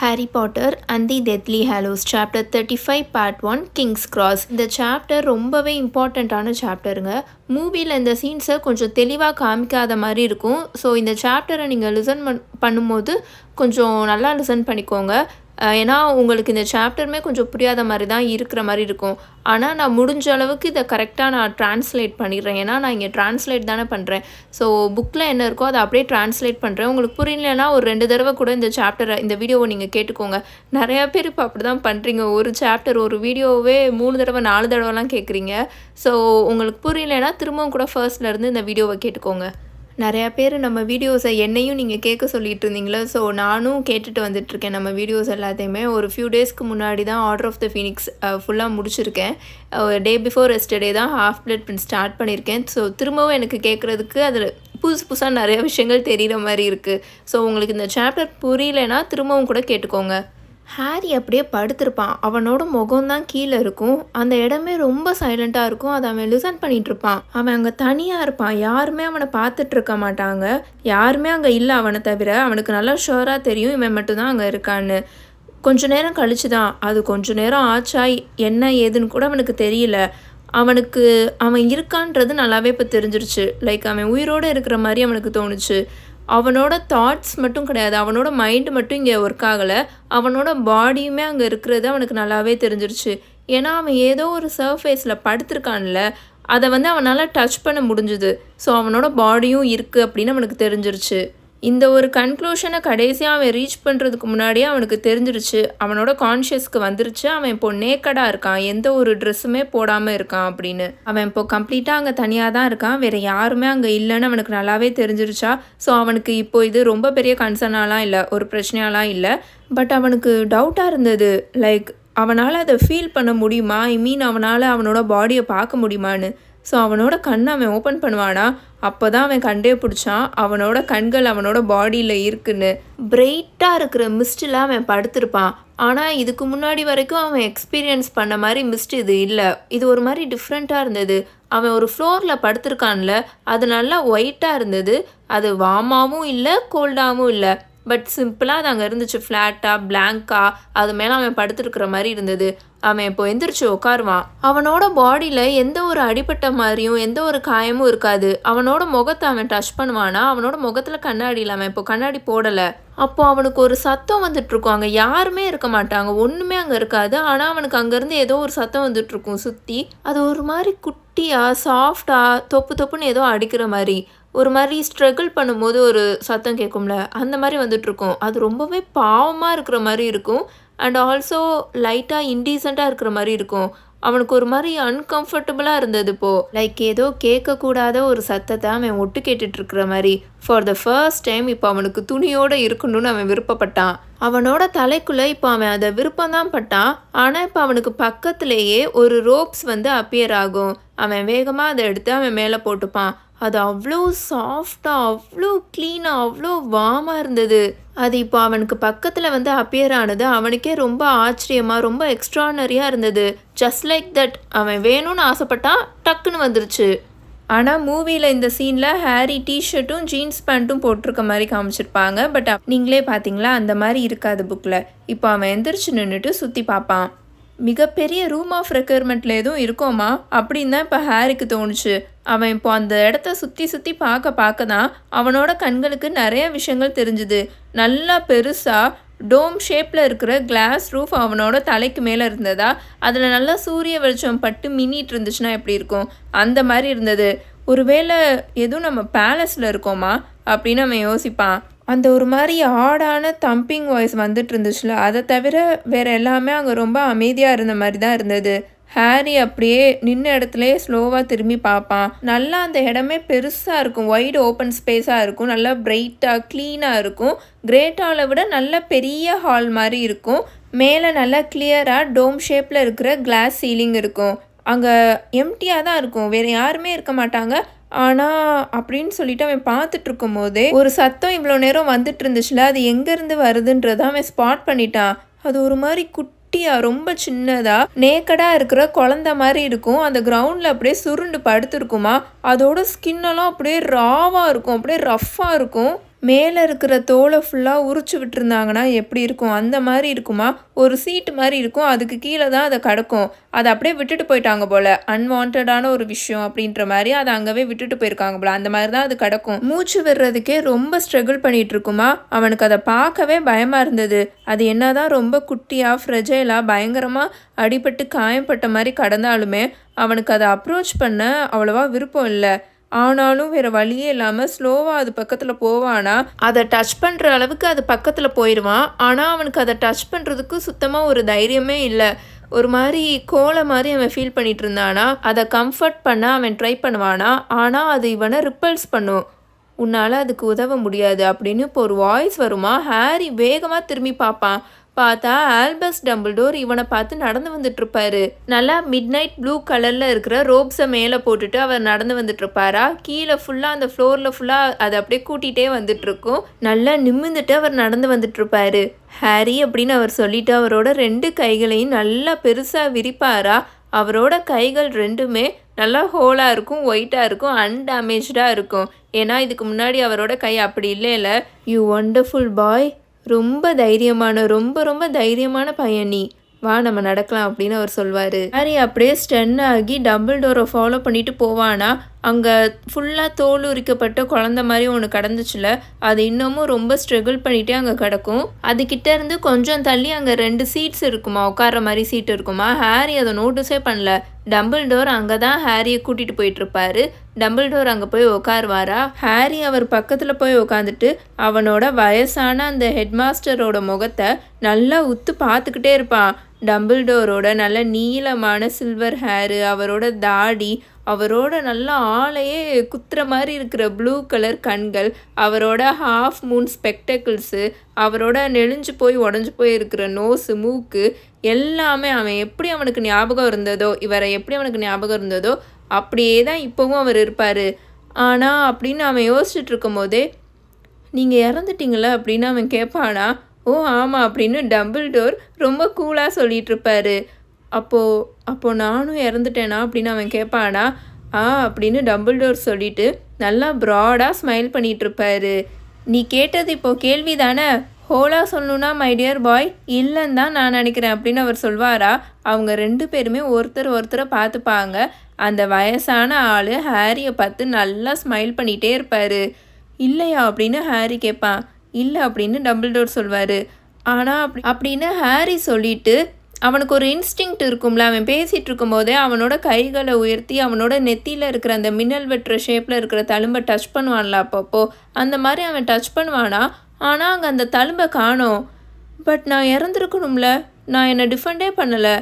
Harry Potter and the Deathly Hallows chapter thirty five part one King's Cross இந்த chapter ரொம்பவே இம்பார்ட்டண்ட்டான சாப்டருங்க மூவியில் இந்த சீன்ஸை கொஞ்சம் தெளிவாக காமிக்காத மாதிரி இருக்கும். ஸோ இந்த சாப்டரை நீங்கள் லிசன் பண் பண்ணும்போது கொஞ்சம் நல்லா லிசன் பண்ணிக்கோங்க. ஏன்னா உங்களுக்கு இந்த சாப்டருமே கொஞ்சம் புரியாத மாதிரி தான் இருக்கிற மாதிரி இருக்கும். ஆனால் நான் முடிஞ்ச அளவுக்கு இதை கரெக்டாக நான் ட்ரான்ஸ்லேட் பண்ணிடுறேன். ஏன்னா நான் இங்கே ட்ரான்ஸ்லேட் தானே பண்ணுறேன் ஸோ புக்கில் என்ன இருக்கோ அதை அப்படியே ட்ரான்ஸ்லேட் பண்ணுறேன் உங்களுக்கு புரியலன்னா ஒரு ரெண்டு தடவை கூட இந்த சாப்டரை இந்த வீடியோவை நீங்கள் கேட்டுக்கோங்க. நிறையா பேர் இப்போ அப்படி தான் பண்ணுறீங்க ஒரு சாப்டர் ஒரு வீடியோவே மூணு தடவை நாலு தடவைலாம் கேட்குறீங்க ஸோ உங்களுக்கு புரியலன்னா திரும்பவும் கூட ஃபர்ஸ்ட்லேருந்து இந்த வீடியோவை கேட்டுக்கோங்க. நிறையா பேர் நம்ம வீடியோஸை என்னையும் நீங்கள் கேட்க சொல்லிட்டு இருந்தீங்களே ஸோ நானும் கேட்டுட்டு வந்துட்டுருக்கேன் நம்ம வீடியோஸ் எல்லாத்தையுமே. ஒரு ஃபியூ டேஸ்க்கு முன்னாடி தான் ஆர்டர் ஆஃப் த ஃபீனிக்ஸ் ஃபுல்லாக முடிச்சிருக்கேன். டே பிஃபோர் எஸ்டர்டே தான் ஹாஃப் பிளட் பிரிண்ட் ஸ்டார்ட் பண்ணியிருக்கேன். ஸோ திரும்பவும் எனக்கு கேட்குறதுக்கு அதில் புதுசு புதுசாக நிறைய விஷயங்கள் தெரிகிற மாதிரி இருக்குது ஸோ உங்களுக்கு இந்த சாப்டர் புரியலைன்னா திரும்பவும் கூட கேட்டுக்கோங்க. ஹாரி அப்படியே படுத்திருப்பான். அவனோட முகம்தான் கீழே இருக்கும். அந்த இடமே ரொம்ப சைலண்ட்டாக இருக்கும். அதை அவன் லிசன் பண்ணிட்டு இருப்பான். அவன் அங்கே தனியாக இருப்பான். யாருமே அவனை பார்த்துட்டு இருக்க மாட்டாங்க. யாருமே அங்கே இல்லை அவனை தவிர. அவனுக்கு நல்லா ஷுவராக தெரியும். இவன் மட்டும்தான் அங்கே இருக்கான்னு. கொஞ்ச நேரம் கழிச்சு தான் அது கொஞ்ச நேரம் ஆச்சா என்ன ஏதுன்னு கூட அவனுக்கு தெரியல. அவனுக்கு அவன் இருக்கான்றது நல்லாவே இப்போ தெரிஞ்சிருச்சு. லைக் அவன் உயிரோடு இருக்கிற மாதிரி அவனுக்கு தோணுச்சு. அவனோட தாட்ஸ் மட்டும் கிடையாது. அவனோட மைண்டு மட்டும் இங்கே ஒர்க் ஆகலை. அவனோட பாடியுமே அங்கே இருக்கிறது அவனுக்கு நல்லாவே தெரிஞ்சிருச்சு. ஏன்னா அவன் ஏதோ ஒரு சர்ஃபேஸில் படுத்திருக்கான்ல. அதை வந்து அவனால் டச் பண்ண முடிஞ்சுது. ஸோ அவனோட பாடியும் இருக்குது அப்படின்னு அவனுக்கு தெரிஞ்சிருச்சு. இந்த ஒரு கன்க்ளூஷனை கடைசியாக அவன் ரீச் பண்ணுறதுக்கு முன்னாடியே அவனுக்கு தெரிஞ்சிருச்சு. அவனோட கான்ஷியஸ்க்கு வந்துருச்சு. அவன் இப்போ நேக்கடாக இருக்கான். எந்த ஒரு ட்ரெஸ்ஸுமே போடாமல் இருக்கான் அப்படின்னு. அவன் இப்போ கம்ப்ளீட்டாக அங்கே தனியாக தான் இருக்கான். வேறு யாருமே அங்கே இல்லைன்னு அவனுக்கு நல்லாவே தெரிஞ்சிருச்சா? ஸோ அவனுக்கு இப்போ இது ரொம்ப பெரிய கன்சர்னாலாம் இல்லை. ஒரு பிரச்சனையாலாம் இல்லை. பட் அவனுக்கு டவுட்டாக இருந்தது. லைக் அவனால் அதை ஃபீல் பண்ண முடியுமா? ஐ மீன் அவனால் அவனோட பாடியை பார்க்க முடியுமான்னு. ஸோ அவனோட கண்ணை அவன் ஓப்பன் பண்ணுவானா? அப்போ தான் அவன் கண்டே பிடிச்சான் அவனோட கண்கள் அவனோட பாடியில் இருக்குன்னு. பிரைட்டாக இருக்கிற மிஸ்டில் அவன் படுத்திருப்பான். ஆனால் இதுக்கு முன்னாடி வரைக்கும் அவன் எக்ஸ்பீரியன்ஸ் பண்ண மாதிரி மிஸ்ட் இது இல்லை. இது ஒரு மாதிரி டிஃப்ரெண்ட்டாக இருந்தது. அவன் ஒரு ஃப்ளோரில் படுத்திருக்கான்ல அது நல்லா ஒயிட்டாக இருந்தது. அது வாமாவும் இல்லை கோல்டாகவும் இல்லை. பட் சிம்பிளாக அது அங்கே இருந்துச்சு. ஃப்ளாட்டாக பிளாங்காக அது மேலே அவன் படுத்துருக்கிற மாதிரி இருந்தது. அவன் இப்போ எந்திரிச்சு உட்காருவான் அவனோட பாடியில் எந்த ஒரு அடிபட்ட மாதிரியும் எந்த ஒரு காயமும் இருக்காது. அவனோட முகத்தை அவன் டச் பண்ணுவானா? அவனோட முகத்தில் கண்ணாடி இல்லை. அவன் இப்போ கண்ணாடி போடலை. அப்போ அவனுக்கு ஒரு சத்தம் வந்துட்டு இருக்கும் அங்கே யாருமே இருக்க மாட்டாங்க. ஒன்றுமே அங்கே இருக்காது. ஆனால் அவனுக்கு அங்கேருந்து ஏதோ ஒரு சத்தம் வந்துட்டு இருக்கும் சுற்றி அது ஒரு மாதிரி குட்டியாக சாஃப்டாக தொப்பு தொப்புன்னு ஏதோ அடிக்கிற மாதிரி. ஒரு மாதிரி ஸ்ட்ரகிள் பண்ணும்போது ஒரு சத்தம் கேட்கும்ல அந்த மாதிரி வந்துட்டுருக்கும். அது ரொம்பவே பாவமாக இருக்கிற மாதிரி இருக்கும். அண்ட் ஆல்சோ லைட்டாக இன்டீசெண்டாக இருக்கிற மாதிரி இருக்கும். அவனுக்கு ஒரு மாதிரி அன்கம்ஃபர்டபுளாக இருந்தது இப்போது லைக் ஏதோ கேட்கக்கூடாத ஒரு சத்தத்தை அவன் ஒட்டு கேட்டுட்ருக்கிற மாதிரி. ஃபார் த ஃபர்ஸ்ட் டைம் இப்போ அவனுக்கு துணியோடு இருக்கணும்னு அவன் விருப்பப்பட்டான். அவனோட தலைக்குள்ளே இப்போ அவன் அதை விருப்பம்தான் பட்டான் ஆனால் இப்போ அவனுக்கு பக்கத்துலேயே ஒரு ரோப்ஸ் வந்து அப்பியர் ஆகும். அவன் வேகமாக அதை எடுத்து அவன் மேலே போட்டுப்பான். அது அவ்வளோ சாஃப்டாக அவ்வளோ க்ளீனாக அவ்வளோ வாமாக இருந்தது. அது இப்போ அவனுக்கு பக்கத்தில் வந்து அப்பியர் ஆனது அவனுக்கே ரொம்ப ஆச்சரியமாக ரொம்ப எக்ஸ்ட்ரானரியாக இருந்தது. ஜஸ்ட் லைக் தட் அவன் வேணும்னு ஆசைப்பட்டான் டக்குன்னு வந்துருச்சு. ஆனால் மூவியில் இந்த சீனில் ஹேரி டிஷர்ட்டும் ஜீன்ஸ் பேண்ட்டும் போட்டிருக்க மாதிரி காமிச்சிருப்பாங்க. பட் நீங்களே பார்த்தீங்களா அந்த மாதிரி இருக்காது புக்கில் இப்போ அவன் எந்திரிச்சு நின்றுட்டு சுற்றி பார்ப்பான் மிகப்பெரிய ரூம் ஆஃப் ரெக்யர்மெண்ட்டில் எதுவும் இருக்கோமா? அப்படின்னு தான் இப்போ ஹேரிக்கு தோணுச்சு. அவன் இப்போ அந்த இடத்த சுற்றி சுற்றி பார்க்க பார்க்க தான் அவனோட கண்களுக்கு நிறைய விஷயங்கள் தெரிஞ்சுது. நல்லா பெருசாக டோம் ஷேப்பில் இருக்கிற கிளாஸ் ரூஃப் அவனோட தலைக்கு மேலே இருந்ததா? அதில் நல்லா சூரிய வெளிச்சம் பட்டு மின்னிட்டு இருந்துச்சுன்னா எப்படி இருக்கும்? அந்த மாதிரி இருந்தது. ஒருவேளை எதுவும் நம்ம பேலஸில் இருக்கோமா? அப்படின்னு நம்ம யோசிப்பான். அந்த ஒரு மாதிரி ஆடான தம்பிங் வாய்ஸ் வந்துட்டு இருந்துச்சுல அதை தவிர வேற எல்லாமே அங்கே ரொம்ப அமைதியாக இருந்த மாதிரி தான் இருந்தது. ஹாரி அப்படியே நின்ன இடத்துலயே ஸ்லோவாக திரும்பி பார்ப்பான். நல்லா அந்த இடமே பெருசாக இருக்கும். வைடு ஓப்பன் ஸ்பேஸாக இருக்கும். நல்லா பிரைட்டாக க்ளீனாக இருக்கும். கிரேட் ஹாலை விட நல்ல பெரிய ஹால் மாதிரி இருக்கும். மேலே நல்லா கிளியராக டோம் ஷேப்பில் இருக்கிற கிளாஸ் சீலிங் இருக்கும். அங்கே எம்டியாக தான் இருக்கும். வேறு யாருமே இருக்க மாட்டாங்க. ஆனால் அப்படின்னு சொல்லிட்டு அவன் பார்த்துட்டு இருக்கும் போதே ஒரு சத்தம் இவ்வளோ நேரம் வந்துட்டு இருந்துச்சுல அது எங்கேருந்து வருதுன்றதை அவன் ஸ்பாட் பண்ணிட்டான். அது ஒரு மாதிரி குட் குட்டியா ரொம்ப சின்னதா நேக்கடா இருக்கிற குழந்த மாதிரி இருக்கும். அந்த கிரவுண்ட்ல அப்படியே சுருண்டு படுத்துருக்குமா? அதோட ஸ்கின் எல்லாம் அப்படியே ராவா இருக்கும். அப்படியே ரஃப்பா இருக்கும். மேலே இருக்கிற தோலை ஃபுல்லாக உரிச்சு விட்டுருந்தாங்கன்னா எப்படி இருக்கும்? அந்த மாதிரி இருக்குமா? ஒரு சீட்டு மாதிரி இருக்கும். அதுக்கு கீழே தான் அதை கிடக்கும். அதை அப்படியே விட்டுட்டு போயிட்டாங்க போல். அன்வான்டான ஒரு விஷயம் அப்படின்ற மாதிரி அதை அங்கவே விட்டுட்டு போயிருக்காங்க போல். அந்த மாதிரி தான் அது கிடக்கும். மூச்சு விடுறதுக்கே ரொம்ப ஸ்ட்ரகிள் பண்ணிட்டு இருக்குமா? அவனுக்கு அதை பார்க்கவே பயமாக இருந்தது. அது என்னதான் ரொம்ப குட்டியாக ஃப்ரெஜைலாக பயங்கரமாக அடிபட்டு காயப்பட்ட மாதிரி கடந்தாலுமே அவனுக்கு அதை அப்ரோச் பண்ண அவ்வளோவா விருப்பம் இல்லை. ஆனாலும் வேறு வழியே இல்லாமல் ஸ்லோவாக அது பக்கத்தில் போவானா? அதை டச் பண்ணுற அளவுக்கு அது பக்கத்தில் போயிடுவான் ஆனால் அவனுக்கு அதை டச் பண்ணுறதுக்கு சுத்தமாக ஒரு தைரியமே இல்லை. ஒரு மாதிரி கோலை மாதிரி அவன் ஃபீல் பண்ணிட்டு இருந்தானா? அதை கம்ஃபர்ட் பண்ண அவன் ட்ரை பண்ணுவானா? ஆனால் அது இவனை ரிப்பல்ஸ் பண்ணும். உன்னால் அதுக்கு உதவ முடியாது. அப்படின்னு இப்போ ஒரு வாய்ஸ் வருமா? ஹாரி வேகமாக திரும்பி பார்ப்பான். பார்த்தா ஆல்பஸ் டம்பிள்டோர் இவனை பார்த்து நடந்து வந்துட்டு இருப்பாரு நல்லா மிட் நைட் ப்ளூ கலர்ல இருக்கிற ரோப்ஸை மேலே போட்டுட்டு அவர் நடந்து வந்துட்டு இருப்பாரா கீழே ஃபுல்லாக அந்த ஃப்ளோரில் ஃபுல்லாக அதை அப்படியே கூட்டிகிட்டே வந்துட்டு இருக்கும் நல்லா நிமிந்துட்டு அவர் நடந்து வந்துட்டு இருப்பாரு ஹாரி அப்படின்னு அவர் சொல்லிட்டு அவரோட ரெண்டு கைகளையும் நல்லா பெருசாக விரிப்பாரா? அவரோட கைகள் ரெண்டுமே நல்லா ஹோலாக இருக்கும் ஒயிட்டாக இருக்கும் அன்டேமேஜாக இருக்கும். ஏன்னா இதுக்கு முன்னாடி அவரோட கை அப்படி இல்லைல்ல யூ ஒண்டர்ஃபுல் பாய் ரொம்ப தைரியமான ரொம்ப ரொம்ப தைரியமான பையன் நீ. வா நம்ம நடக்கலாம் அப்படின்னு அவர் சொல்வார். ஹாரி அப்படியே ஸ்டன் ஆகி டபுள் டோரை ஃபாலோ பண்ணிட்டு போவானா? அங்கே ஃபுல்லாக தோல் உரிக்கப்பட்ட குழந்த மாதிரி ஒன்று கடந்துச்சுல அது இன்னமும் ரொம்ப ஸ்ட்ரகிள் பண்ணிகிட்டே அங்கே கிடக்கும். அதுக்கிட்ட இருந்து கொஞ்சம் தள்ளி அங்கே ரெண்டு சீட்ஸ் இருக்குமா? உட்கார மாதிரி சீட் இருக்குமா? ஹாரி அதை நோட்டீஸே பண்ணல. டம்பிள் டோர் அங்கே தான் ஹாரியை கூட்டிகிட்டு போயிட்டுருப்பாரு டம்பிள்டோர் அங்கே போய் உட்காருவாரா ஹாரி அவர் பக்கத்தில் போய் உட்காந்துட்டு அவனோட வயசான அந்த ஹெட்மாஸ்டரோட முகத்தை நல்லா உத்து பார்த்துக்கிட்டே இருப்பான். டம்பிள்டோரோட நல்ல நீளமான சில்வர் ஹேரு அவரோட தாடி அவரோட நல்ல ஆளையே குத்துற மாதிரி இருக்கிற ப்ளூ கலர் கண்கள் அவரோட ஹாஃப் மூன் ஸ்பெக்டக்கிள்ஸு அவரோட நெளிஞ்சு போய் உடஞ்சி போய் இருக்கிற நோஸு மூக்கு எல்லாமே அவன் எப்படி அவனுக்கு ஞாபகம் இருந்ததோ இவரை எப்படி அவனுக்கு ஞாபகம் இருந்ததோ அப்படியே தான் இப்போவும் அவர் இருப்பார். ஆனால் அப்படின்னு அவன் யோசிச்சுட்டு இருக்கும்போதே நீங்கள் இறந்துட்டீங்களா அப்படின்னு அவன் கேட்பானா ஓ ஆமாம் அப்படின்னு டபுள் டோர் ரொம்ப கூலாக சொல்லிகிட்டு இருப்பாரு அப்போது அப்போது நானும் இறந்துட்டேனா? அப்படின்னு அவன் கேட்பானா ஆ அப்படின்னு டபுள் டோர் சொல்லிட்டு நல்லா ப்ராடாக ஸ்மைல் பண்ணிகிட்ருப்பாரு நீ கேட்டது இப்போ கேள்வி தானே ஹோலா சொல்லணுன்னா மை டியர் பாய் இல்லைன்னு தான் நான் நினைக்கிறேன் அப்படின்னு அவர் சொல்வாரா? அவங்க ரெண்டு பேருமே ஒருத்தர் ஒருத்தரை பார்த்துப்பாங்க. அந்த வயசான ஆள் ஹாரியை பார்த்து நல்லா ஸ்மைல் பண்ணிகிட்டே இருப்பார். இல்லையா அப்படின்னு ஹாரி கேட்பான். இல்லை அப்படின்னு டபுள் டோர் சொல்வார். ஆனால் அப்படி அப்படின்னு ஹாரி சொல்லிட்டு அவனுக்கு ஒரு இன்ஸ்டிங் இருக்கும்ல அவன் பேசிகிட்டு இருக்கும்போதே அவனோட கைகளை உயர்த்தி அவனோட நெத்தியில் இருக்கிற அந்த மின்னல் வெட்டுற ஷேப்பில் இருக்கிற தழும்பை டச் பண்ணுவான்ல அப்பப்போ அந்த மாதிரி அவன் டச் பண்ணுவானா? ஆனால் அங்கே அந்த தழும்பை காணோம். பட் நான் இறந்துருக்கணும்ல. நான் என்னை டிஃபெண்டே பண்ணலை.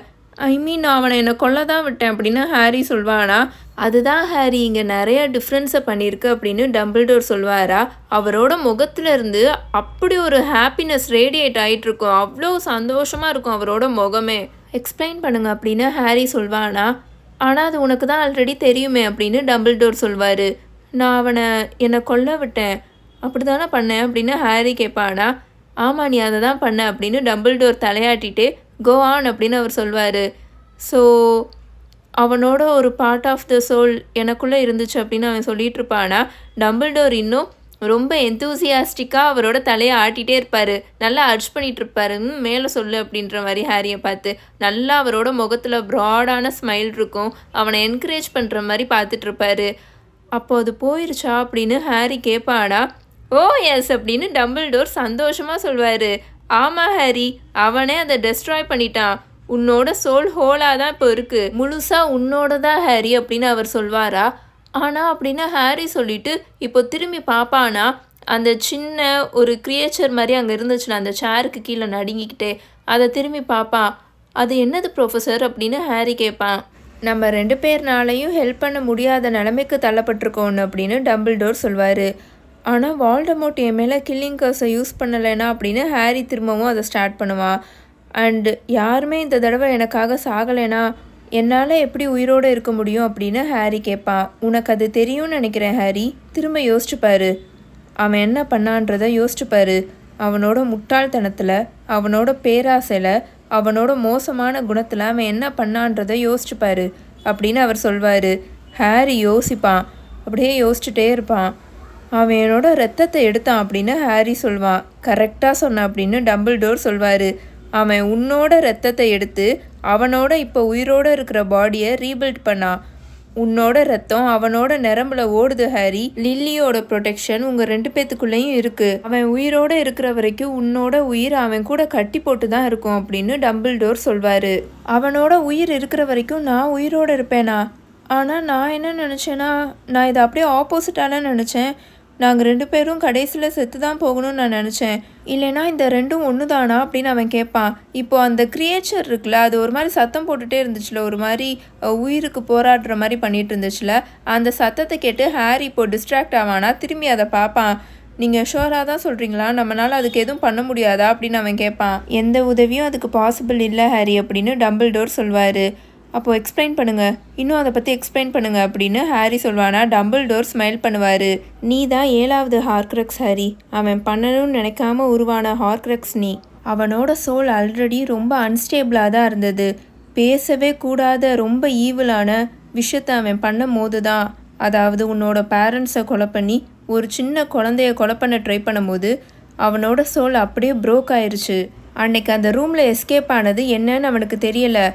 ஐ மீன் அவனை என்னை கொல்ல தான் விட்டேன் அப்படின்னு ஹாரி சொல்வானா? அதுதான் ஹாரி இங்கே நிறைய டிஃப்ரென்ஸை பண்ணியிருக்கு அப்படின்னு டம்பிள்டோர் சொல்வாரா? அவரோட முகத்துலேருந்து அப்படி ஒரு ஹாப்பினஸ் ரேடியேட் ஆகிட்டு இருக்கும் அவ்வளோ சந்தோஷமாக இருக்கும் அவரோட முகமே. எக்ஸ்பிளைன் பண்ணுங்க அப்படின்னு ஹாரி சொல்வானா? ஆனால் அது உனக்கு தான் ஆல்ரெடி தெரியுமே அப்படின்னு டம்பிள்டோர் சொல்வார். நான் அவனை என்னை கொல்ல விட்டேன். அப்படி தானே பண்ணேன் அப்படின்னு ஹாரி கேட்பானா? ஆமாம் நீ அதை தான் பண்ண அப்படின்னு டம்பிள்டோர் தலையாட்டிட்டு கோ ஆன் அப்படின்னு அவர் சொல்வார். ஸோ அவனோட ஒரு பார்ட் ஆஃப் த சோல் எனக்குள்ளே இருந்துச்சு அப்படின்னு அவன் சொல்லிட்டு இருப்பானா டம்பிள்டோர் இன்னும் ரொம்ப எந்தூசியாஸ்டிக்காக அவரோட தலையை ஆட்டிகிட்டே இருப்பார். நல்லா அர்ச் பண்ணிகிட்டு இருப்பாரு. மேலே சொல்லு அப்படின்ற மாதிரி ஹாரியை பார்த்து. நல்லா அவரோட முகத்தில் ப்ராடான ஸ்மைல் இருக்கும். அவனை என்கரேஜ் பண்ணுற மாதிரி பார்த்துட்டு இருப்பாரு. அப்போ அது போயிருச்சா அப்படின்னு ஹாரி கேட்பாடா ஓ எஸ் அப்படின்னு டம்பிள் டோர் சந்தோஷமாக சொல்வார். ஆமாம் ஹாரி. அவனே அதை டெஸ்ட்ராய் பண்ணிட்டான். உன்னோட சோல் ஹோலாக தான் இப்போ இருக்குது முழுசாக உன்னோட தான் ஹாரி அப்படின்னு அவர் சொல்வாரா? ஆனால் அப்படின்னு ஹாரி சொல்லிட்டு இப்போ திரும்பி பார்ப்பானா? அந்த சின்ன ஒரு கிரியேச்சர் மாதிரி அங்கே இருந்துச்சுன்னா அந்த சேருக்கு கீழே நடுங்கிக்கிட்டே அதை திரும்பி பார்ப்பான். அது என்னது ப்ரொஃபஸர் அப்படின்னு ஹாரி கேட்பான். நம்ம ரெண்டு பேர்னாலையும் ஹெல்ப் பண்ண முடியாத நிலைமைக்கு தள்ளப்பட்டிருக்கோன்னு அப்படின்னு டபுள் டோர் சொல்வார். ஆனால் வால்டமோட் என் மேலே கில்லிங் கர்ஸை யூஸ் பண்ணலைன்னா அப்படின்னு ஹாரி திரும்பவும் அதை ஸ்டார்ட் பண்ணுவான் அண்டு யாருமே இந்த தடவை எனக்காக சாகலைனா என்னால் எப்படி உயிரோடு இருக்க முடியும் அப்படின்னு ஹாரி கேட்பான் உனக்கு அது தெரியும்னு நினைக்கிறேன் ஹாரி திரும்ப யோசிச்சுப்பாரு அவன் என்ன பண்ணான்றதை யோசிச்சுப்பாரு அவனோட முட்டாள்தனத்தில் அவனோட பேராசையில் அவனோட மோசமான குணத்தில் அவன் என்ன பண்ணான்றதை யோசிச்சுப்பாரு அப்படின்னு அவர் சொல்வார். ஹாரி யோசிப்பான். அப்படியே யோசிச்சுட்டே இருப்பான். அவன் என்னோட ரத்தத்தை எடுத்தான் அப்படின்னு ஹாரி சொல்வான் கரெக்டாக சொன்னான் அப்படின்னு டம்பிள் டோர் சொல்வார். அவன் உன்னோட ரத்தத்தை எடுத்து அவனோட இப்போ உயிரோடு இருக்கிற பாடியை ரீபில்ட் பண்ணான் உன்னோட ரத்தம் அவனோட நரம்புல ஓடுது ஹாரி. லில்லியோட ப்ரொடெக்ஷன் உங்க ரெண்டு பேத்துக்குள்ளேயும் இருக்கு. அவன் உயிரோட இருக்கிற வரைக்கும் உன்னோட உயிர் அவன் கூட கட்டி போட்டு தான் இருக்கும் அப்படின்னு டம்பிள் டோர் சொல்வாரு. அவனோட உயிர் இருக்கிற வரைக்கும் நான் உயிரோட இருப்பேனா? ஆனால் நான் என்ன நினச்சேன்னா நான் இதை அப்படியே ஆப்போசிட்டால நினச்சேன். நாங்கள் ரெண்டு பேரும் கடைசியில் செத்து தான் போகணும்னு நான் நினச்சேன். இல்லைனா இந்த ரெண்டும் ஒன்று தானா அப்படின்னு அவன் கேட்பான் இப்போ அந்த கிரியேச்சர் இருக்குல்ல அது ஒரு மாதிரி சத்தம் போட்டுகிட்டே இருந்துச்சுல ஒரு மாதிரி உயிருக்கு போராடுற மாதிரி பண்ணிட்டு இருந்துச்சுல அந்த சத்தத்தை கேட்டு ஹாரி இப்போ டிஸ்ட்ராக்ட் ஆவானா திரும்பி அதை பார்ப்பான். நீங்கள் ஷோராக தான் சொல்கிறீங்களா நம்மளால் அதுக்கு எதுவும் பண்ண முடியாதா? அப்படின்னு அவன் கேட்பான் எந்த உதவியும் அதுக்கு பாசிபிள் இல்லை ஹாரி அப்படின்னு டம்பிள் டோர் சொல்வார். அப்போது எக்ஸ்பிளைன் பண்ணுங்கள் இன்னும் அதை பற்றி எக்ஸ்பிளைன் பண்ணுங்க அப்படின்னு ஹாரி சொல்வானா டம்பிள் டோர் ஸ்மைல் பண்ணுவார். நீ தான் ஏழாவது ஹார்க்ரக்ஸ் ஹாரி. அவன் பண்ணணும்னு நினைக்காம உருவான ஹார்க்ரக்ஸ் நீ. அவனோட சோல் ஆல்ரெடி ரொம்ப அன்ஸ்டேபிளாக தான் இருந்தது. பேசவே கூடாத ரொம்ப ஈவிலான விஷயத்தை அவன் பண்ணும் போது தான் அதாவது உன்னோட பேரண்ட்ஸை கொலை பண்ணி ஒரு சின்ன குழந்தைய கொலை பண்ண ட்ரை பண்ணும்போது அவனோட சோல் அப்படியே ப்ரோக் ஆயிடுச்சு அன்னைக்கு அந்த ரூமில் எஸ்கேப் ஆனது என்னன்னு அவனுக்கு தெரியலை.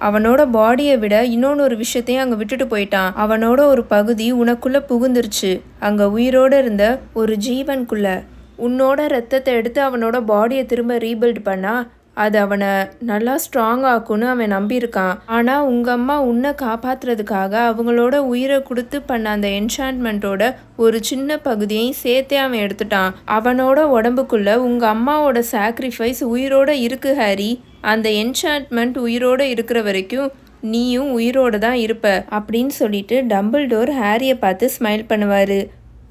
அவனோட பாடியை விட இன்னொன்று ஒரு விஷயத்தையும் அங்கே விட்டுட்டு போயிட்டான். அவனோட ஒரு பகுதி உனக்குள்ளே புகுந்துருச்சு. அங்கே உயிரோட இருந்த ஒரு ஜீவனுக்குள்ள உன்னோட ரத்தத்தை எடுத்து அவனோட பாடியை திரும்ப ரீபில்ட் பண்ணா அது அவனை நல்லா ஸ்ட்ராங் ஆக்கும்னு அவன் நம்பியிருக்கான். ஆனால் உங்கள் அம்மா உன்னை காப்பாற்றுறதுக்காக அவங்களோட உயிரை கொடுத்து பண்ண அந்த என்ஷான்மெண்ட்டோட ஒரு சின்ன பகுதியையும் சேர்த்தே அவன் எடுத்துட்டான். அவனோட உடம்புக்குள்ள உங்கள் அம்மாவோட சாக்ரிஃபைஸ் உயிரோட இருக்கு ஹாரி. அந்த என்ஷான்ட்மெண்ட் உயிரோட இருக்கிற வரைக்கும் நீயும் உயிரோட தான் இருப்ப அப்படின்னு சொல்லிட்டு டம்பிள் டோர் ஹாரியை பார்த்து ஸ்மைல் பண்ணுவார்.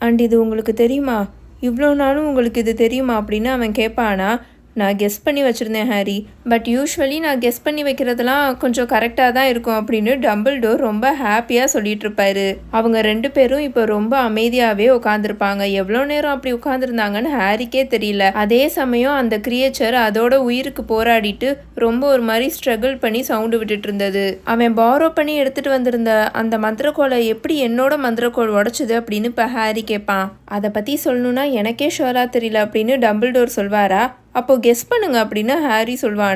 அண்ட் இது உங்களுக்கு தெரியுமா? இவ்வளோ நாளும் உங்களுக்கு இது தெரியுமா? அப்படின்னு அவன் கேட்பானா நான் கெஸ் பண்ணி வச்சுருந்தேன் ஹாரி. பட் யூஸ்வலி நான் கெஸ் பண்ணி வைக்கிறதெல்லாம் கொஞ்சம் கரெக்டாக தான் இருக்கும் அப்படின்னு டம்பிள் டோர் ரொம்ப ஹாப்பியாக சொல்லிட்டு இருப்பாரு. அவங்க ரெண்டு பேரும் இப்போ ரொம்ப அமைதியாகவே உட்காந்துருப்பாங்க எவ்வளோ நேரம் அப்படி உட்காந்துருந்தாங்கன்னு ஹாரிக்கே தெரியல. அதே சமயம் அந்த கிரியேச்சர் அதோட உயிருக்கு போராடிட்டு ரொம்ப ஒரு மாதிரி ஸ்ட்ரகிள் பண்ணி சவுண்டு விட்டுட்டு இருந்தது. அவன் பாரோ பண்ணி எடுத்துட்டு வந்திருந்த அந்த மந்திரக்கோலை எப்படி என்னோட மந்திரக்கோள் உடைச்சது அப்படின்னு இப்போ ஹாரி கேட்பான். அதை பற்றி சொல்லணும்னா எனக்கே ஷுவராக தெரியல அப்படின்னு டம்பிள் டோர் சொல்வாரா? அப்போ கெஸ் பண்ணுங்க அப்படின்னு ஹாரி சொல்வான்.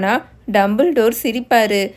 டம்பிள் டோர் சிரிப்பாரு.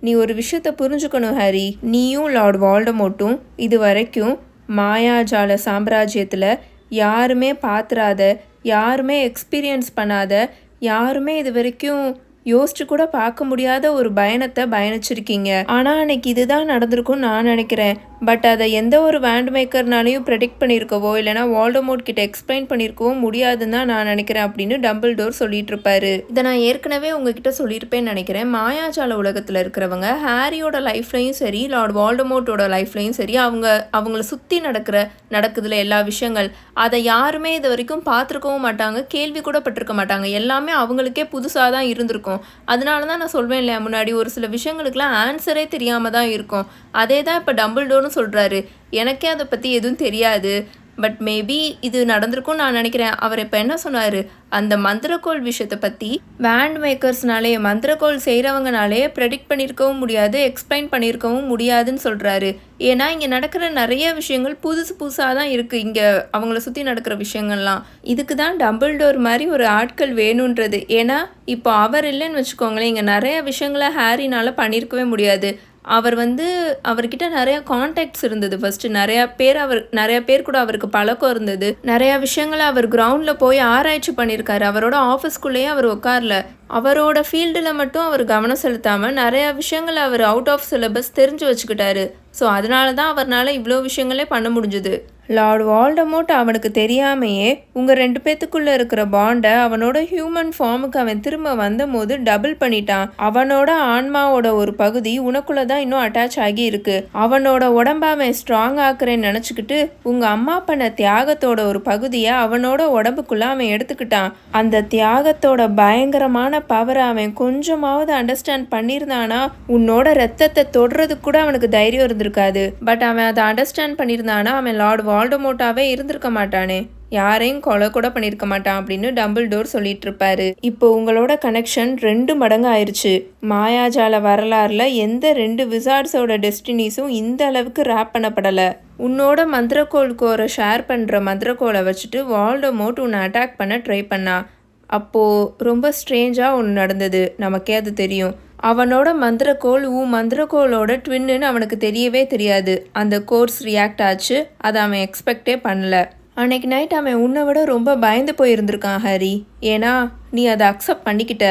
நீ ஒரு விஷயத்த புரிஞ்சுக்கணும் ஹாரி. நீயும் லார்ட் வால்டமோட்டும் இது வரைக்கும் மாயாஜால சாம்ராஜ்யத்தில் யாருமே பாத்துறாத யாருமே எக்ஸ்பீரியன்ஸ் பண்ணாத யாருமே இது வரைக்கும் யோசிச்சு கூட பார்க்க முடியாத ஒரு பயணத்தை பயணிச்சிருக்கீங்க. ஆனால் அன்னைக்கு இதுதான் நடந்திருக்கும்னு நான் நினைக்கிறேன். பட் அதை எந்த ஒரு வேண்ட் மேக்கர்னாலையும் ப்ரெடிக்ட் பண்ணியிருக்கவோ இல்லைனா வால்டமோட் கிட்ட எக்ஸ்பிளைன் பண்ணியிருக்கவோ முடியாதுன்னு தான் நான் நினைக்கிறேன் அப்படின்னு டம்பிள் டோர் சொல்லிட்டு இருப்பாரு இதை நான் ஏற்கனவே உங்ககிட்ட சொல்லியிருப்பேன்னு நினைக்கிறேன். மாயாஜால உலகத்தில் இருக்கிறவங்க ஹாரியோட லைஃப்லையும் சரி லார்ட் வால்டமோட்டோட லைஃப்லையும் சரி அவங்க அவங்கள சுற்றி நடக்கிற நடக்குதுல எல்லா விஷயங்கள் அதை யாருமே இது வரைக்கும் பார்த்துருக்கவும் மாட்டாங்க கேள்வி கூட பட்டிருக்க மாட்டாங்க. எல்லாமே அவங்களுக்கே புதுசாக தான் இருந்திருக்கும். அதனால தான் நான் சொல்வேன் இல்லையா முன்னாடி ஒரு சில விஷயங்களுக்குலாம் ஆன்சரே தெரியாமல் தான் இருக்கும். அதே தான் இப்போ டபுள் டோர்னு சொல்கிறாரு எனக்கே அதை பற்றி எதுவும் தெரியாது. பட் மேபி இது நடந்திருக்கும் நான் நினைக்கிறேன். அவர் இப்போ என்ன சொன்னார்? அந்த மந்திரக்கோள் விஷயத்தை பற்றி வேண்ட் மேக்கர்ஸ்னாலே மந்திரக்கோள் செய்கிறவங்கனாலே ப்ரெடிக்ட் பண்ணியிருக்கவும் முடியாது எக்ஸ்பிளைன் பண்ணியிருக்கவும் முடியாதுன்னு சொல்கிறாரு ஏன்னா இங்கே நடக்கிற நிறைய விஷயங்கள் புதுசு புதுசாக தான் இருக்குது இங்கே அவங்கள சுற்றி நடக்கிற விஷயங்கள்லாம். இதுக்கு தான் டபுள் டோர் மாதிரி ஒரு ஆட்கள் வேணுன்றது. ஏன்னா இப்போ அவர் இல்லைன்னு வச்சுக்கோங்களேன். இங்கே நிறைய விஷயங்களை ஹாரினால் பண்ணியிருக்கவே முடியாது. அவர் வந்து அவர்கிட்ட நிறைய காண்டாக்ட்ஸ் இருந்தது ஃபர்ஸ்ட் நிறைய பேர் அவர் நிறைய பேர் கூட அவருக்கு பழக்கம் இருந்தது. நிறைய விஷயங்களை அவர் கிரவுண்டில் போய் ஆராய்ச்சி பண்ணியிருக்காரு. அவரோட ஆஃபீஸ்க்குள்ளேயே அவர் உட்காரல. அவரோட ஃபீல்டில் மட்டும் அவர் கவனம் செலுத்தாமல் நிறைய விஷயங்களை அவர் அவுட் ஆஃப் சிலபஸ் தெரிஞ்சு வச்சுக்கிட்டாரு. ஸோ அதனால தான் அவர்னால இவ்வளோ விஷயங்களே பண்ண முடிஞ்சுது. லார்ட் வால்டமோட் அவனுக்கு தெரியாமையே உங்கள் ரெண்டு பேத்துக்குள்ளே இருக்கிற பாண்டை அவனோட ஹியூமன் ஃபார்முக்கு அவன் திரும்ப வந்தபோது டபுள் பண்ணிட்டான். அவனோட ஆன்மாவோட ஒரு பகுதி உனக்குள்ள தான் இன்னும் அட்டாச் ஆகி இருக்கு. அவனோட உடம்ப அவன் ஸ்ட்ராங் ஆக்குறேன்னு நினச்சிக்கிட்டு உங்கள் அம்மா பண்ண தியாகத்தோட ஒரு பகுதியை அவனோட உடம்புக்குள்ளே அவன் எடுத்துக்கிட்டான். அந்த தியாகத்தோட பயங்கரமான பவரை அவன் கொஞ்சமாவது அண்டர்ஸ்டாண்ட் பண்ணியிருந்தானா உன்னோட ரத்தத்தை தொடுறதுக்கு கூட அவனுக்கு தைரியம் இருந்திருக்காது. பட் அவன் அதை அண்டர்ஸ்டாண்ட் பண்ணியிருந்தானா அவன் லார்ட் வால்டமோட்டாவே இருந்திருக்க மாட்டானே. யாரையும் கொலை கூட பண்ணியிருக்க மாட்டான் அப்படின்னு டபுள் டோர் சொல்லிட்டு இருப்பாரு. இப்போ உங்களோட கனெக்ஷன் ரெண்டு மடங்கு ஆயிடுச்சு மாயாஜால வரலாறுல எந்த ரெண்டு விசார்ட்ஸோட டெஸ்டினிஸும் இந்த அளவுக்கு ரேப் பண்ணப்படலை. உன்னோட மந்திரக்கோள் கோரை ஷேர் பண்ணுற மந்திரக்கோளை வச்சுட்டு வால்டமோட் உன்னை அட்டாக் பண்ண ட்ரை பண்ணா. அப்போது ரொம்ப ஸ்ட்ரேஞ்சாக ஒன்று நடந்தது. நமக்கே அது தெரியும். அவனோட மந்திரக்கோள் உன் மந்திரக்கோளோட ட்வின்னுன்னு அவனுக்கு தெரியவே தெரியாது. அந்த கோர்ஸ் ரியாக்ட் ஆச்சு. அதை அவன் எக்ஸ்பெக்டே பண்ணல. அன்னைக்கு நைட் அவன் உன்னை விட ரொம்ப பயந்து போயிருந்திருக்கான் ஹரி. ஏன்னா நீ அதை அக்செப்ட் பண்ணிக்கிட்ட.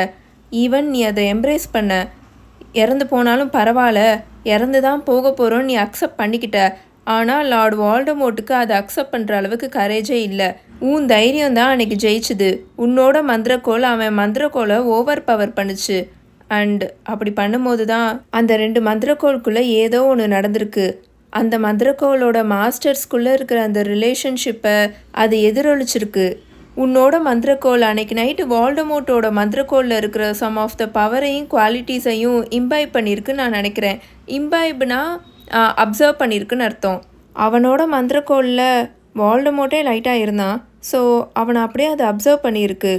ஈவன் நீ அதை எம்ப்ரேஸ் பண்ண. இறந்து போனாலும் பரவாயில்ல. இறந்து தான் போக போகிறோம் நீ அக்செப்ட் பண்ணிக்கிட்ட. ஆனால் லார்ட் வால்டமோட்டுக்கு அதை அக்செப்ட் பண்ணுற அளவுக்கு கரேஜே இல்லை. உன் தைரியம் தான் அன்னைக்கு ஜெயிச்சுது. உன்னோட மந்திரக்கோள் அவன் மந்திரக்கோளை ஓவர் பவர் பண்ணுச்சு. அண்ட் அப்படி பண்ணும்போது தான் அந்த ரெண்டு மந்திரக்கோளுக்குள்ளே ஏதோ ஒன்று நடந்திருக்கு. அந்த மந்திரக்கோளோட மாஸ்டர்ஸ்குள்ளே இருக்கிற அந்த ரிலேஷன்ஷிப்பை அது எதிரொலிச்சிருக்கு. உன்னோட மந்திரக்கோள் அன்னைக்கு நைட்டு வால்டமோட்டோட மந்திரக்கோளில் இருக்கிற சம் ஆஃப் த பவரையும் குவாலிட்டிஸையும் இம்பாய்ப் பண்ணியிருக்குன்னு நான் நினைக்கிறேன். இம்பைப்னா அப்சர்வ் பண்ணியிருக்குன்னு அர்த்தம். அவனோட மந்திரக்கோளில் வால்டமோட்டே லைட்டாக இருந்தான். ஸோ அவனை அப்படியே அதை அப்சர்வ் பண்ணியிருக்கு.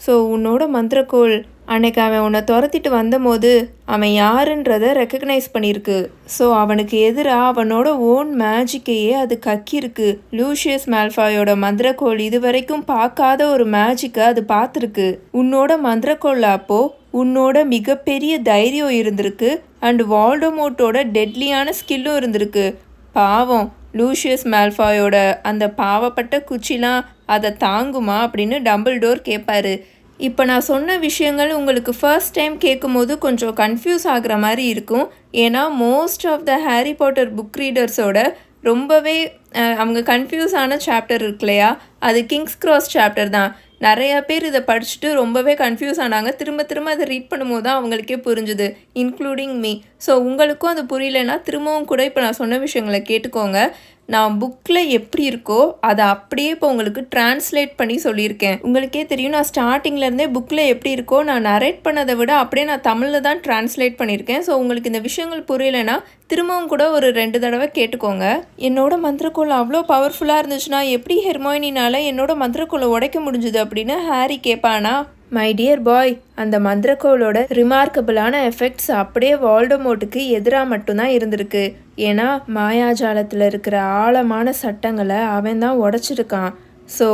ஸோ உன்னோட மந்திரக்கோள் அன்னைக்கு அவன் உன்னை துரத்திட்டு வந்தபோது அவன் யாருன்றதை ரெக்கக்னைஸ் பண்ணியிருக்கு. ஸோ அவனுக்கு எதிராக அவனோட ஓன் மேஜிக்கையே அது கக்கியிருக்கு. லூஷியஸ் மேல்ஃபாயோட மந்திரக்கோள் இது வரைக்கும் பார்க்காத ஒரு மேஜிக்கை அது பார்த்துருக்கு. உன்னோட மந்திரக்கோள் அப்போ உன்னோட மிகப்பெரிய தைரியம் இருந்திருக்கு. அண்ட் வால்டமோட்டோட டெட்லியான ஸ்கில்லும் இருந்திருக்கு. பாவம் லூஷியஸ் மேல்ஃபாயோட அந்த பாவப்பட்ட குச்சிலாம் அதை தாங்குமா அப்படின்னு டபுள் டோர் கேட்பாரு இப்போ நான் சொன்ன விஷயங்கள் உங்களுக்கு ஃபர்ஸ்ட் டைம் கேட்கும்போது கொஞ்சம் கன்ஃபியூஸ் ஆகிற மாதிரி இருக்கும். ஏன்னா most of the Harry Potter book ரீடர்ஸோட ரொம்பவே அவங்க கன்ஃபியூஸ் ஆன சாப்டர் இருக்கு இல்லையா? அது கிங்ஸ் கிராஸ் சாப்டர் தான். நிறையா பேர் இதை படிச்சுட்டு ரொம்பவே கன்ஃபியூஸ் ஆனாங்க. திரும்ப திரும்ப அதை ரீட் பண்ணும்போது தான் அவங்களுக்கே புரிஞ்சுது இன்க்ளூடிங் மீ ஸோ உங்களுக்கும் அது புரியலைன்னா திரும்பவும் கூட இப்போ நான் சொன்ன விஷயங்களை கேட்டுக்கோங்க. நான் புக்கில் எப்படி இருக்கோ அதை அப்படியே இப்போ உங்களுக்கு டிரான்ஸ்லேட் பண்ணி சொல்லியிருக்கேன். உங்களுக்கே தெரியும் நான் ஸ்டார்டிங்லேருந்தே புக்கில் எப்படி இருக்கோ நான் நரேட் பண்ணதை விட அப்படியே நான் தமிழில் தான் டிரான்ஸ்லேட் பண்ணியிருக்கேன். ஸோ உங்களுக்கு இந்த விஷயங்கள் புரியலைன்னா திரும்பவும் கூட ஒரு ரெண்டு தடவை கேட்டுக்கோங்க. என்னோட மந்திரக்கோள் அவ்வளோ பவர்ஃபுல்லாக இருந்துச்சுன்னா எப்படி ஹெர்மோயினினால் என்னோட மந்திரக்கோளை உடைக்க முடிஞ்சுது அப்படின்னு ஹாரி கேட்பானா மை டியர் பாய் அந்த மந்திரக்கோளோட ரிமார்க்கபிளான எஃபெக்ட்ஸ் அப்படியே வால்டமோட்டுக்கு எதிராக மட்டும்தான் இருந்திருக்கு. ஏன்னா மாயாஜாலத்தில் இருக்கிற ஆழமான சட்டங்களை அவன் தான் உடைச்சிருக்கான். ஸோ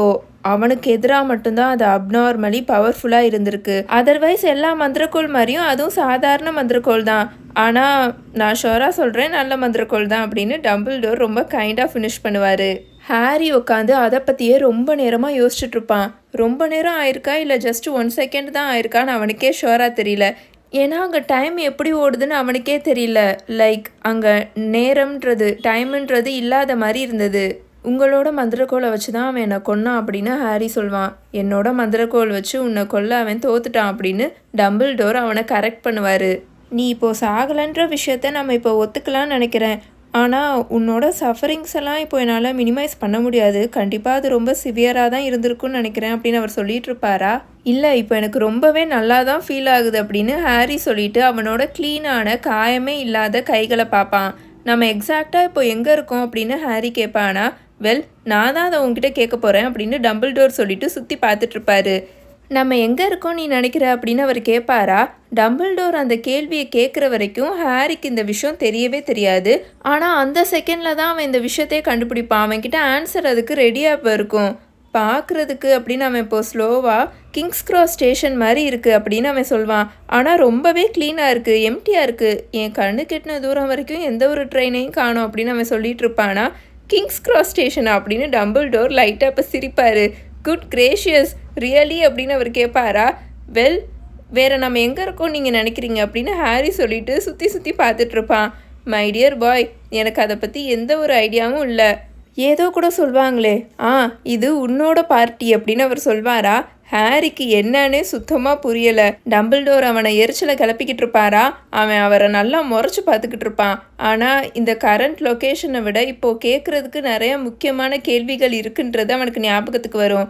அவனுக்கு எதிராக மட்டும்தான் அது அப்நார்மலி பவர்ஃபுல்லாக இருந்திருக்கு. அதர்வைஸ் எல்லா மந்திரக்கோள் மாதிரியும் அதுவும் சாதாரண மந்திரக்கோள் தான். ஆனால் நான் ஷோராக சொல்கிறேன் நல்ல மந்திரக்கோள் தான் அப்படின்னு டம்பிள் டோர் ரொம்ப கைண்டாக ஃபினிஷ் பண்ணுவார். ஹாரி உட்காந்து அதை பற்றியே ரொம்ப நேரமாக யோசிச்சுட்டு இருப்பான். ரொம்ப நேரம் ஆயிருக்கா? இல்லை ஜஸ்ட் ஒன் செகண்ட் தான் ஆயிருக்கான்னு அவனுக்கே ஷுவராக தெரியல. ஏன்னா அங்கே டைம் எப்படி ஓடுதுன்னு அவனுக்கே தெரியல. லைக் அங்கே நேரம்ன்றது டைம்ன்றது இல்லாத மாதிரி இருந்தது. உங்களோட மந்திரக்கோலை வச்சு தான் அவன் என்னை கொன்னான் அப்படின்னு ஹாரி சொல்வான். என்னோட மந்திரக்கோல் வச்சு உன்னை கொல்ல அவன் தோத்துட்டான் அப்படின்னு டம்பிள் டோர் அவனை கரெக்ட் பண்ணுவார். நீ இப்போ சாகலைன்ற விஷயத்த நம்ம இப்போ ஒத்துக்கலாம்னு நினைக்கிறேன். ஆனால் உன்னோட சஃபரிங்ஸ் எல்லாம் இப்போ என்னால் மினிமைஸ் பண்ண முடியாது. கண்டிப்பாக அது ரொம்ப சிவியராக தான் இருந்திருக்கும்னு நினைக்கிறேன் அப்படின்னு அவர் சொல்லிட்டு இருப்பாரா? இல்லை இப்போ எனக்கு ரொம்பவே நல்லா தான் ஃபீல் ஆகுது அப்படின்னு ஹாரி சொல்லிட்டு அவனோட க்ளீனான காயமே இல்லாத கைகளை பார்ப்பான். நம்ம எக்ஸாக்டாக இப்போ எங்கே இருக்கோம் அப்படின்னு ஹாரி கேட்பானா வெல் நான் தான் அதை உங்ககிட்ட கேட்க போகிறேன் அப்படின்னு டம்பிள் டோர் சொல்லிட்டு சுற்றி பார்த்துட்ருப்பாரு நம்ம எங்கே இருக்கோம் நீ நினைக்கிற அப்படின்னு அவர் கேட்பாரா டம்பிள்டோர் அந்த கேள்வியை கேட்குற வரைக்கும் ஹாரிக்கு இந்த விஷயம் தெரியவே தெரியாது. ஆனால் அந்த செகண்டில் தான் அவன் இந்த விஷயத்தையே கண்டுபிடிப்பான். அவன்கிட்ட ஆன்சர் அதுக்கு ரெடியாக இப்போ இருக்கும். பார்க்குறதுக்கு அப்படின்னு அவன் இப்போ ஸ்லோவாக கிங்ஸ் கிராஸ் ஸ்டேஷன் மாதிரி இருக்குது அப்படின்னு அவன் சொல்வான். ஆனால் ரொம்பவே க்ளீனாக இருக்குது எம்டியாக இருக்குது என் கண்ணு கெட்டின தூரம் வரைக்கும் எந்த ஒரு ட்ரெயினையும் காணும் அப்படின்னு அவன் சொல்லிட்டு இருப்பானா? கிங்ஸ் கிராஸ் ஸ்டேஷன் அப்படின்னு டம்பிள் டோர் லைட்டாக இப்போ சிரிப்பார். Good gracious! ரியலி அப்படின்னு அவர் கேட்பாரா வெல் வேறு நம்ம எங்கே இருக்கோம் நீங்கள் நினைக்கிறீங்க? அப்படின்னு ஹாரி சொல்லிட்டு சுற்றி சுற்றி பார்த்துட்ருப்பான் மை டியர் பாய் எனக்கு அதை பற்றி எந்த ஒரு ஐடியாவும் இல்லை. ஏதோ கூட சொல்வாங்களே. ஆ இது உன்னோட பார்ட்டி அப்படின்னு அவர் சொல்வாரா? ஹாரிக்கு என்னன்னே சுத்தமாக புரியலை. டம்பிள்டோர் அவனை எரிச்சலை கிளப்பிக்கிட்டு இருப்பாரா? அவன் அவரை நல்லா முறைச்சி பார்த்துக்கிட்டு இருப்பான். ஆனால் இந்த கரண்ட் லொக்கேஷனை விட இப்போது கேட்குறதுக்கு நிறைய முக்கியமான கேள்விகள் இருக்குன்றது அவனுக்கு ஞாபகத்துக்கு வரும்.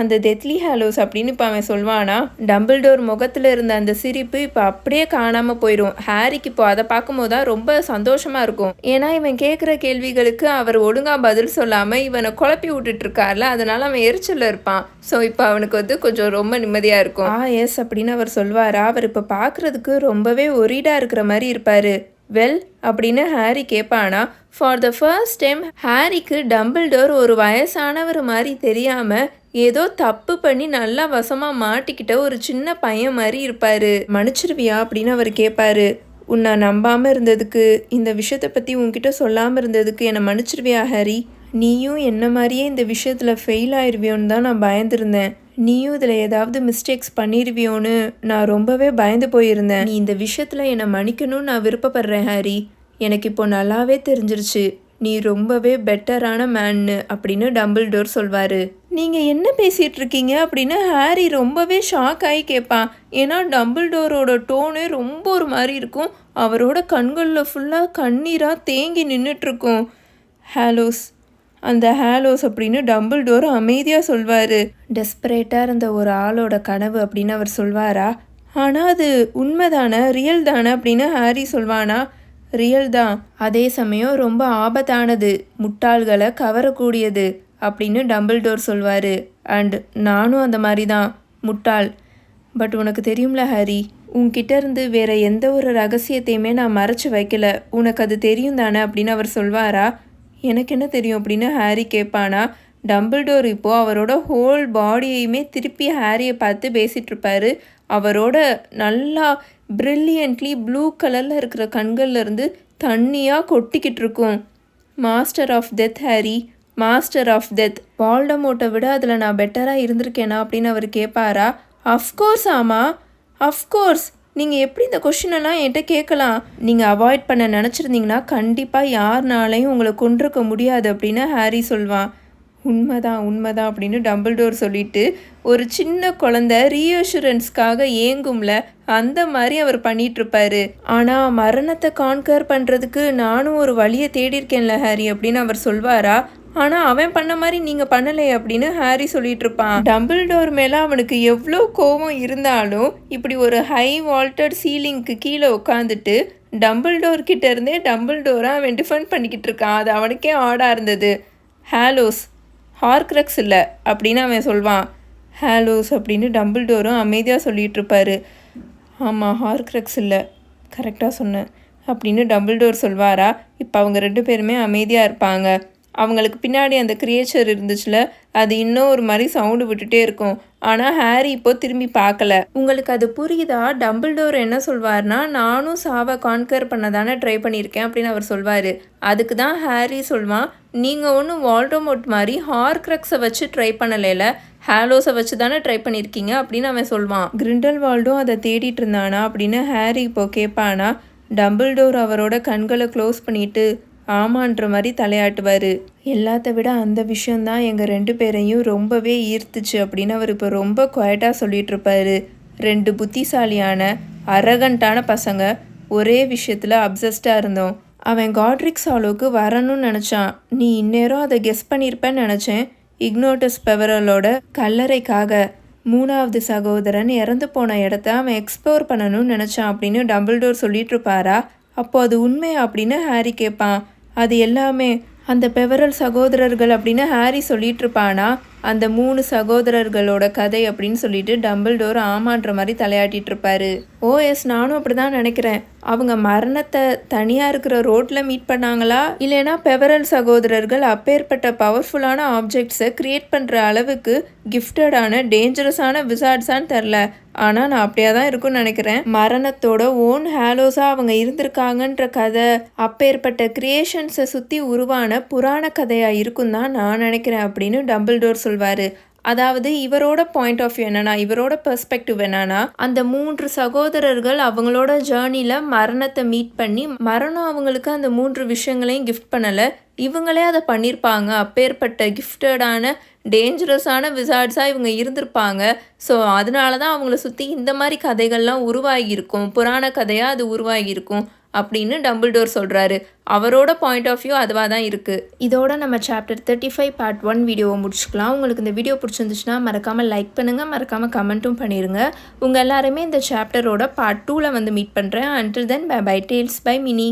அந்த டெத்லி ஹாலோஸ் அப்படின்னு இப்போ அவன் சொல்வானா டம்பிள்டோர் முகத்தில் இருந்த அந்த சிரிப்பு இப்போ அப்படியே காணாமல் போயிடும் ஹாரிக்கு இப்போ அதை பார்க்கும்போது தான் ரொம்ப சந்தோஷமாக இருக்கும். ஏன்னா இவன் கேட்குற கேள்விகளுக்கு அவர் ஒழுங்காக பதில் சொல்லாமல் இவனை குழப்பி விட்டுட்டு இருக்கார்ல அதனால அவன் எரிச்சலில் இருப்பான். ஸோ இப்போ அவனுக்கு வந்து கொஞ்சம் ரொம்ப நிம்மதியாக இருக்கும். ஆ எஸ் அப்படின்னு அவர் சொல்வாரா அவர் இப்போ பார்க்குறதுக்கு ரொம்பவே ஒரீடாக இருக்கிற மாதிரி இருப்பார். வெல் அப்படின்னு ஹாரி கேட்பானா ஃபார் த ஃபர்ஸ்ட் டைம் ஹாரிக்கு டம்பிள்டோர் ஒரு வயசானவர் மாதிரி தெரியாமல் ஏதோ தப்பு பண்ணி நல்லா வசமாக மாட்டிக்கிட்ட ஒரு சின்ன பையன் மாதிரி இருப்பார். மன்னிச்சிருவியா? அப்படின்னு அவர் கேட்பாரு உன்னை நம்பாமல் இருந்ததுக்கு இந்த விஷயத்தை பற்றி உன்கிட்ட சொல்லாமல் இருந்ததுக்கு என்னை மன்னிச்சிருவியா ஹாரி? நீயும் என்ன மாதிரியே இந்த விஷயத்தில் ஃபெயில் ஆயிடுவியோன்னு தான் நான் பயந்துருந்தேன். நீயும் இதில் ஏதாவது மிஸ்டேக்ஸ் பண்ணிடுவியோன்னு நான் ரொம்பவே பயந்து போயிருந்தேன். நீ இந்த விஷயத்தில் என்னை மன்னிக்கணும்னு நான் விருப்பப்படுறேன் ஹாரி. எனக்கு இப்போ நல்லாவே தெரிஞ்சிருச்சு. நீ ரொம்பவே பெட்டரான மேன்னு அப்படின்னு டம்பிள்டோர் சொல்வார். நீங்கள் என்ன பேசிகிட்டு இருக்கீங்க அப்படின்னு ஹாரி ரொம்பவே ஷாக் ஆகி கேட்பான். ஏன்னா டம்பிள்டோரோட டோனு ரொம்ப ஒரு மாதிரி இருக்கும். அவரோட கண்களில் ஃபுல்லாக கண்ணீராக தேங்கி நின்றுட்டுருக்கும் ஹாலோஸ் அந்த ஹாலோஸ் அப்படின்னு டம்பிள்டோர் அமைதியாக சொல்வார். டெஸ்பரேட்டாக இருந்த ஒரு ஆளோட கனவு அப்படின்னு அவர் சொல்வாரா? ஆனால் அது உண்மைதானே? ரியல் தானே அப்படின்னு ஹாரி சொல்வானா? ரியல் தான் அதே சமயம் ரொம்ப ஆபத்தானது. முட்டாள்களை கவரக்கூடியது அப்படின்னு டம்பிள்டோர் சொல்வார். அண்ட் நானும் அந்த மாதிரி தான் முட்டாள். பட் உனக்கு தெரியும்ல ஹாரி உன்கிட்ட இருந்து வேற எந்த ஒரு ரகசியத்தையுமே நான் மறைச்சு வைக்கல. உனக்கு அது தெரியும் தானே அப்படின்னு அவர் சொல்வாரா? எனக்கு என்ன தெரியும் அப்படின்னு ஹாரி கேட்பானா டம்பிள்டோர் இப்போது அவரோட ஹோல் பாடியையுமே திருப்பி ஹாரியை பார்த்து பேசிகிட்ருப்பாரு அவரோட நல்லா ப்ரில்லியன்ட்லி ப்ளூ கலரில் இருக்கிற கண்கள்லேருந்து தண்ணியாக கொட்டிக்கிட்டு இருக்கும் master of death Harry master of death வால்டமோட்டை விட அதில் நான் பெட்டராக இருந்திருக்கேனா? அப்படின்னு அவர் கேட்பாரா. அஃப்கோர்ஸ் ஆமாம் அஃப்கோர்ஸ் நீங்கள் எப்படி இந்த கொஷின் எல்லாம் என்கிட்ட கேட்கலாம்? நீங்கள் அவாய்ட் பண்ண நினச்சிருந்தீங்கன்னா கண்டிப்பாக யார்னாலையும் உங்களை கொண்டிருக்க முடியாது அப்படின்னு ஹாரி சொல்வான் உண்மைதான் உண்மைதான் அப்படின்னு டம்பிள்டோர் சொல்லிட்டு ஒரு சின்ன குழந்த ரீஅஷூரன்ஸ்க்காக ஏங்கும்ல அந்த மாதிரி அவர் பண்ணிகிட்ருப்பாரு ஆனால் மரணத்தை கான்கர் பண்ணுறதுக்கு நானும் ஒரு வழியை தேடியிருக்கேன்ல ஹாரி அப்படின்னு அவர் சொல்வாரா? ஆனால் அவன் பண்ண மாதிரி நீங்கள் பண்ணலை அப்படின்னு ஹாரி சொல்லிட்டு இருப்பான் டம்பிள் டோர் மேலே அவனுக்கு எவ்வளோ கோபம் இருந்தாலும் இப்படி ஒரு ஹை வால்டட் சீலிங்க்கு கீழே உட்காந்துட்டு டம்பிள் டோர் கிட்ட இருந்தே டம்பிள் டோரை அவன் டிஃபெண்ட் பண்ணிக்கிட்டு இருக்கான். அது அவனுக்கே ஆடாக இருந்தது. ஹாலோஸ் ஹார்க்ரக்ஸ் இல்லை அப்படின்னு அவன் சொல்வான். ஹாலோஸ் அப்படின்னு டம்பிள் டோரும் அமைதியாக சொல்லிகிட்டு இருப்பாரு ஆமாம் ஹார்க்ரக்ஸ் இல்லை கரெக்டாக சொன்னேன் அப்படின்னு டம்பிள் டோர் சொல்வாரா? இப்போ அவங்க ரெண்டு பேருமே அமைதியாக இருப்பாங்க. அவங்களுக்கு பின்னாடி அந்த கிரியேச்சர் இருந்துச்சுல அது இன்னும் ஒரு மாதிரி சவுண்டு விட்டுட்டே இருக்கும். ஆனால் ஹாரி இப்போ திரும்பி பார்க்கல. உங்களுக்கு அது புரியுதா? டம்பிள்டோர் என்ன சொல்வார்னா நானும் சாவை கான்கர் பண்ண தானே ட்ரை பண்ணியிருக்கேன் அப்படின்னு அவர் சொல்வார். அதுக்கு தான் ஹாரி சொல்வான் நீங்கள் ஒன்றும் வால்டோமோட் மாதிரி ஹார்க்ரக்ஸை வச்சு ட்ரை பண்ணலைல ஹாலோஸை வச்சு தானே ட்ரை பண்ணியிருக்கீங்க அப்படின்னு அவன் சொல்வான் கிரிண்டல் வால்டும் அதை தேடிட்டு இருந்தானா? அப்படின்னு ஹாரி இப்போ கேட்பானா டம்பிள்டோர் அவரோட கண்களை க்ளோஸ் பண்ணிட்டு ஆமான்ற மாதிரி தலையாட்டுவார். எல்லாத்த விட அந்த விஷயந்தான் எங்கள் ரெண்டு பேரையும் ரொம்பவே ஈர்த்துச்சு அப்படின்னு அவர் இப்போ ரொம்ப குவாய்ட்டாக சொல்லிட்டு இருப்பாரு ரெண்டு புத்திசாலியான அரகண்டான பசங்க ஒரே விஷயத்தில் அப்சஸ்டாக இருந்தோம். அவன் காட்ரிக்ஸ் ஹாலோக்கு வரணும்னு நினச்சான். நீ இந்நேரம் அதை கெஸ் பண்ணியிருப்பேன்னு நினச்சேன். இக்னோட்டஸ் பெவரலோட கல்லறைக்காக மூணாவது சகோதரன் இறந்து போன இடத்த அவன் எக்ஸ்ப்ளோர் பண்ணணும்னு நினச்சான் அப்படின்னு டம்பிள்டோர் சொல்லிட்டு இருப்பாரா அப்போ அது உண்மை அப்படின்னு ஹாரி கேட்பான். அது எல்லாமே அந்த பெவரல் சகோதரர்கள் அப்படின்னு ஹாரி சொல்லிட்டு இருப்பானா? அந்த மூணு சகோதரர்களோட கதை அப்படின்னு சொல்லிட்டு டம்பிள் டோர் ஆமான்ற மாதிரி தலையாட்டிட்டு இருப்பாரு. ஓ எஸ் நானும் அப்படி தான் நினைக்கிறேன். அவங்க மரணத்தை தனியாக இருக்கிற ரோட்டில் மீட் பண்ணாங்களா? இல்லைனா பெவரல் சகோதரர்கள் அப்பேற்பட்ட பவர்ஃபுல்லான ஆப்ஜெக்ட்ஸை க்ரியேட் பண்ணுற அளவுக்கு கிஃப்டடான டேஞ்சரஸான விசார்ட்ஸான்னு தெரில ஆனால் நான் அப்படியே தான் இருக்கும்னு நினைக்கிறேன். மரணத்தோட ஓன் ஹேலோஸாக அவங்க இருந்திருக்காங்கன்ற கதை அப்பேற்பட்ட கிரியேஷன்ஸை சுற்றி உருவான புராண கதையாக இருக்கும் தான் நான் நினைக்கிறேன் அப்படின்னு டபுள் டோர் சொல்வார். அதாவது இவரோட பாயிண்ட் ஆஃப் வியூ என்னன்னா இவரோட பெர்ஸ்பெக்டிவ் என்னன்னா அந்த மூன்று சகோதரர்கள் அவங்களோட ஜேர்னியில் மரணத்தை மீட் பண்ணி மரணம் அவங்களுக்கு அந்த மூன்று விஷயங்களையும் கிஃப்ட் பண்ணலை. இவங்களே அதை பண்ணியிருப்பாங்க அப்பேற்பட்ட கிஃப்டடான டேஞ்சரஸான விசார்ட்ஸாக இவங்க இருந்திருப்பாங்க. ஸோ அதனால தான் அவங்கள சுற்றி இந்த மாதிரி கதைகள்லாம் உருவாகியிருக்கும். புராண கதையாக அது உருவாகியிருக்கும். அப்படின்னு டம்பிள்டோர் சொல்கிறாரு அவரோட பாயிண்ட் ஆஃப் வியூ அதுவாக தான் இருக்குது இதோட நம்ம chapter thirty five part one வீடியோவை முடிச்சுக்கலாம். உங்களுக்கு இந்த வீடியோ பிடிச்சிருந்துச்சுன்னா மறக்காமல் லைக் பண்ணுங்கள் மறக்காமல் கமெண்ட்டும் பண்ணிடுங்க உங்கள் எல்லாருமே இந்த சாப்டரோட பார்ட் டூவில் வந்து மீட் பண்ணுறேன் until then bye bye tales by Mini